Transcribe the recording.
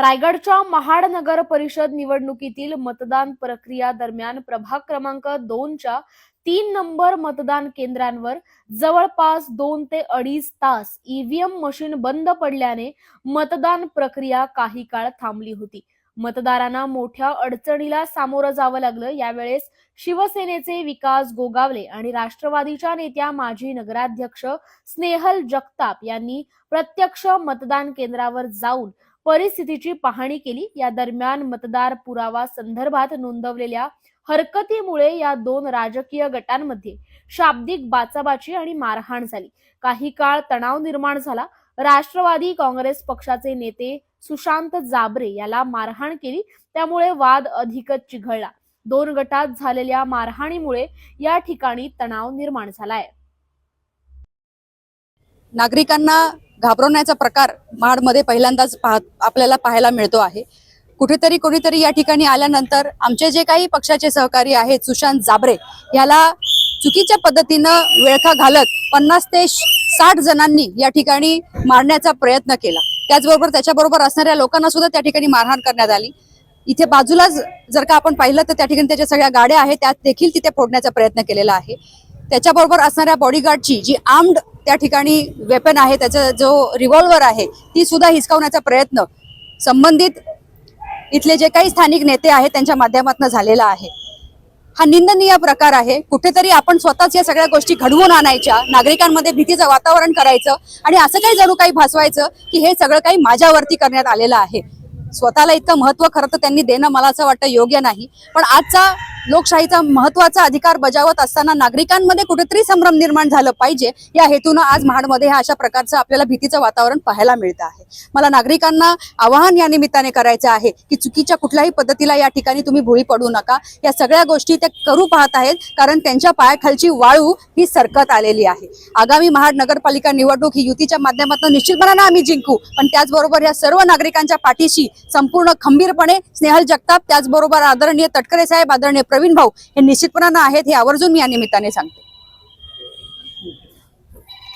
रायगडच्या महाड नगर परिषद निवडणुकीतील मतदान प्रक्रिया दरम्यान प्रभाग क्रमांक दोनच्या तीन नंबर मतदान केंद्रांवर जवळपास दोन ते अडीच तास ईव्हीएम मशीन बंद पडल्याने मतदान प्रक्रिया काही काळ थांबली होती. मतदारांना मोठ्या अडचणीला सामोरं जावं लागलं. यावेळेस शिवसेनेचे विकास गोगावले आणि राष्ट्रवादीच्या नेत्या माजी नगराध्यक्ष स्नेहल जगताप यांनी प्रत्यक्ष मतदान केंद्रावर जाऊन परिस्थितीची पाहणी केली. या दरम्यान मतदार पुरावा संदर्भात नोंदवलेल्या हरकतीमुळे या दोन राजकीय गटांमध्ये शाब्दिक बाचाबाची आणि मारहाण झाली. काही काळ तणाव निर्माण झाला. राष्ट्रवादी काँग्रेस पक्षाचे नेते सुशांत जाबरे याला मारहाण केली. त्यामुळे वाद अधिकच चिघळला. दोन गटात झालेल्या मारहाणीमुळे या ठिकाणी तणाव निर्माण झालाय. नागरिकांना घाबरवण्याचा प्रकार महाडमध्ये पहिल्यांदाच पाह- आपल्याला पाहायला मिळतो आहे. कुठेतरी कोणीतरी या ठिकाणी आल्यानंतर आमचे जे काही पक्षाचे सहकारी आहेत सुशांत जाबरे याला चुकीच्या पद्धतीनं वेळखा घालत पन्नास ते साठ जणांनी या ठिकाणी मारण्याचा प्रयत्न केला. त्याचबरोबर त्याच्याबरोबर असणाऱ्या लोकांना सुद्धा त्या ठिकाणी मारहाण करण्यात आली. इथे बाजूलाच जर का आपण पाहिलं तर त्या ठिकाणी त्याच्या सगळ्या गाड्या आहेत त्यात देखील तिथे फोडण्याचा प्रयत्न केलेला आहे. त्याच्याबरोबर असणाऱ्या बॉडीगार्डची जी आर्म्ड त्या ठिकाणी वेपन आहे त्याचा जो रिव्हॉल्वर आहे ती सुद्धा हिसकावण्याचा प्रयत्न संबंधित इथले जे काही स्थानिक नेते आहेत त्यांच्या माध्यमातून झालेला आहे. हा निंदनीय प्रकार आहे. कुठेतरी आपण स्वतःच या सगळ्या गोष्टी घडवून आणायच्या नागरिकांमध्ये भीतीचं वातावरण करायचं आणि असं काही जणू काही भासवायचं की हे सगळं काही माझ्यावरती करण्यात आलेलं आहे. स्वतःला इतकं महत्त्व खरं तर त्यांनी देणं मला असं वाटतं योग्य नाही. पण आजचा लोकशाहीचा महत्त्वाचा अधिकार बजावत असताना नागरिकांमध्ये कुठेतरी संभ्रम निर्माण झालं पाहिजे. या हेतूनं आज महाडमध्ये ह्या अशा प्रकारचं आपल्याला भीतीचं वातावरण पाहायला मिळतं आहे. मला नागरिकांना आवाहन या निमित्ताने करायचं आहे की चुकीच्या कुठल्याही पद्धतीला या ठिकाणी तुम्ही भोळी पडू नका. या सगळ्या गोष्टी त्या करू पाहत आहेत कारण त्यांच्या पायाखालची वाळू ही सरकत आलेली आहे. आगामी महाड नगरपालिका निवडणूक ही युतीच्या माध्यमातून निश्चितपणाने आम्ही जिंकू. पण त्याचबरोबर या सर्व नागरिकांच्या पाठीशी संपूर्ण खंबीरपणे स्नेहल जगताप त्याचबरोबर आदरणीय तटकरे साहेब आदरणीय प्रवीण भाऊ हे निश्चितपणानं आहेत हे आवर्जून मी या निमित्ताने सांगते.